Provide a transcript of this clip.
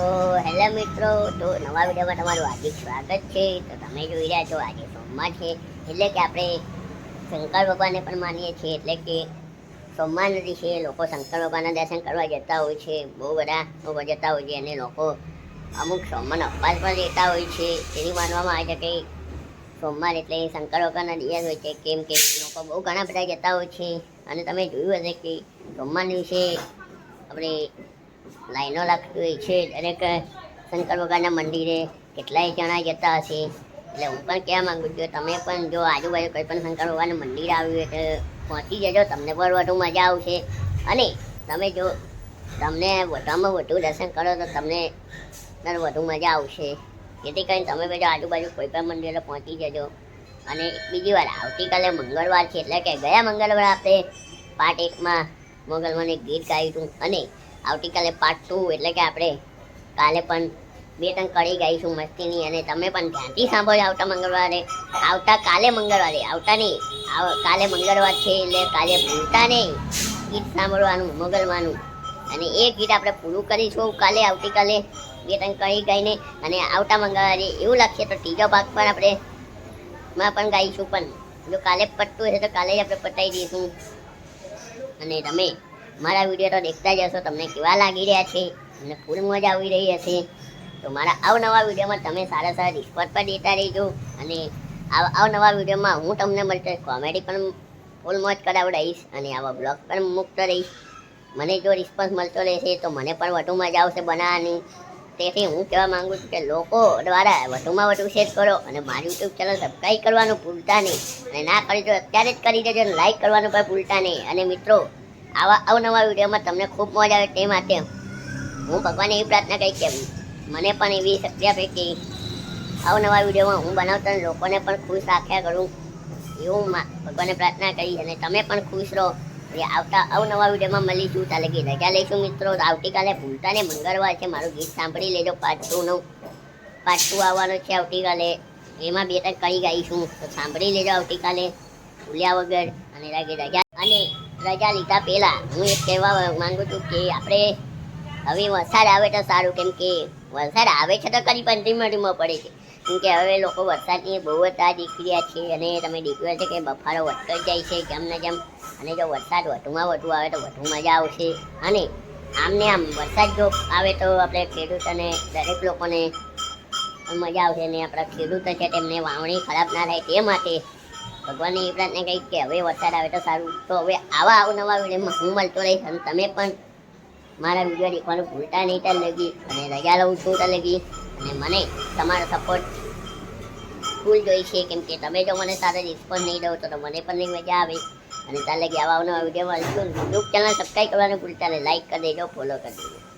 તો હેલો મિત્રો, તો નવા વિડીયોમાં તમારું હાર્દિક સ્વાગત છે. તો તમે જોઈ રહ્યા છો આજે સોમવાર છે, એટલે કે આપણે શંકર ભગવાનને પણ માનીએ છીએ, એટલે કે સોમવાર નદી છે લોકો શંકર ભગવાનના દર્શન કરવા જતા હોય છે, બહુ બધા લોકો જતા હોય છે, અને લોકો અમુક સોમવારનો અપવાસ પણ લેતા હોય છે. એવી માનવામાં આવે છે કે સોમવાર એટલે શંકર ભગવાનના દિવસ હોય છે, કેમ કે લોકો બહુ ઘણા બધા જતા હોય છે. અને તમે જોયું હશે કે સોમવાર દિવસે આપણે લાઈનો લાગતી હોય છે, દરેક શંકર ભગવાનના મંદિરે કેટલાય જણા જતા હશે. એટલે હું પણ કહેવા માંગુ છું, તમે પણ જો આજુબાજુ કોઈ પણ શંકર ભગવાનનું મંદિર આવ્યું હોય તો પહોંચી જજો, તમને પણ વધુ મજા આવશે. અને તમે જો તમને વધુમાં વધુ દર્શન કરો તો તમને વધુ મજા આવશે. જેથી કરીને તમે બધા આજુબાજુ કોઈ પણ મંદિરે પહોંચી જજો. અને બીજી વાર આવતીકાલે મંગળવાર છે, એટલે કે ગયા મંગળવાર આપણે પાર્ટ એકમાં મોગલમાં ગીત ગાયું હતું. અને આવતીકાલે પાર્ટ ટુ એટલે કે આપણે કાલે પણ બે ત્રણ કડી ગાઈશું મસ્તીની, અને તમે પણ ધ્યાનથી સાંભળો આવતા મંગળવારે. આવતા કાલે મંગળવારે. આવતા નહીં. કાલે મંગળવાર છે, એટલે કાલે ભૂલતા નહીં. ગીત સાંભળવાનું, મોગલવાનું. અને એ ગીત આપણે પૂરું કરીશું કાલે, આવતીકાલે બે ત્રણ કડી ગાઈને. અને આવતા મંગળવારે એવું લાગશે તો ત્રીજો ભાગ પણ આપણે માં પણ ગાઈશું પણ. જો કાલે પટતું હશે તો કાલે જ આપણે પતાવી દઈશું. અને તમે? મારા વીડિયો તો દેખતા જ હશો, તમને કેવા લાગી રહ્યા છે? અને ફૂલ મજા આવી રહી હશે. તો મારા અવનવા વિડીયોમાં તમે સારા સારા રિસ્પોન્સ પણ દેતા રહીજો અને અવનવા વિડીયોમાં હું તમને મળતો કોમેડી પણ ફૂલ મોજ કરાવડાવીશ અને આવા બ્લોગ પણ મુક્ત રહીશ. મને જો રિસ્પોન્સ મળતો રહેશે તો મને પણ વધુ મજા આવશે બનાવવાની. તેથી હું કહેવા માંગુ છું કે લોકો દ્વારા વધુમાં વધુ શેર કરો અને મારી યુટ્યુબ ચેનલ સબસ્ક્રાઈબ કરવાનું ભૂલતા નહીં. અને ના કરી તો અત્યારે જ કરી દેજો લાઈક કરવાનું પણ ભૂલતા નહીં. અને મિત્રો આવા અવનવા વિડીયોમાં તમને ખૂબ મજા આવે તે માટે હું ભગવાનને એવી પ્રાર્થના કરી કે મને પણ એવી શક્તિ આપે કે અવનવા વિડીયોમાં હું બનાવતા લોકોને પણ ખુશ રાખ્યા કરું એવું ભગવાને પ્રાર્થના કરી અને તમે પણ ખુશ રહો એ આવતા અવનવા વિડીયોમાં મળીશું. ચાલે કે રજા લઈશું મિત્રો. આવતીકાલે ભૂલતા ને મંગળવાર છે. મારું ગીત સાંભળી લેજો. પાર્ટ ટુનું પાર્ટ આવવાનું છે આવતીકાલે. એમાં બે ત્રણ કઈ ગાઈશું. તો સાંભળી લેજો આવતીકાલે. ભૂલ્યા વગર. અને રાગે રજા અને રજા લીધા પહેલાં. હું એક કહેવા માંગુ છું કે આપણે હવે વરસાદ આવે તો સારું. કેમ કે વરસાદ આવે છે તો કરી ધીમે પડે છે. કેમ કે હવે લોકો વરસાદની બહુ જ રાહ દેખી રહ્યા છે અને તમે દેખ્યું છે કે બફારો વધતો જાય છે જેમ ને જેમ. અને જો વરસાદ વધુમાં વધુ આવે તો વધુ મજા આવશે. અને આમને આમ વરસાદ જો આવે તો આપણે ખેડૂત અને દરેક લોકોને મજા આવશે અને આપણા ખેડૂતો છે તેમને વાવણી ખરાબ ના થાય તે માટે ભગવાનની એ પ્રાર્થના કહી કે હવે વરસાદ આવે તો સારું. તો હવે આવા અવનવા વિડીયોમાં હું મળતો રહીશ અને તમે પણ મારા વીડિયો દેખવાનું ભૂલતા નહીં ત્યાં લગી. અને રજા લઉં છું ત્યાં લગી. અને મને તમારો સપોર્ટ ફૂલ જોઈ છે. કેમ કે તમે જો મને સારો રિસ્પોન્સ નહીં દો તો મને પણ નહીં મજા આવે. અને ત્યાં લગી આવા અવનવા વીડિયો મળશું યુટ્યુબ ચેનલ સબસ્ક્રાઈબ કરવાનું ભૂલતા નહીં. લાઈક કરી દેજો ફોલો કરી દેજો.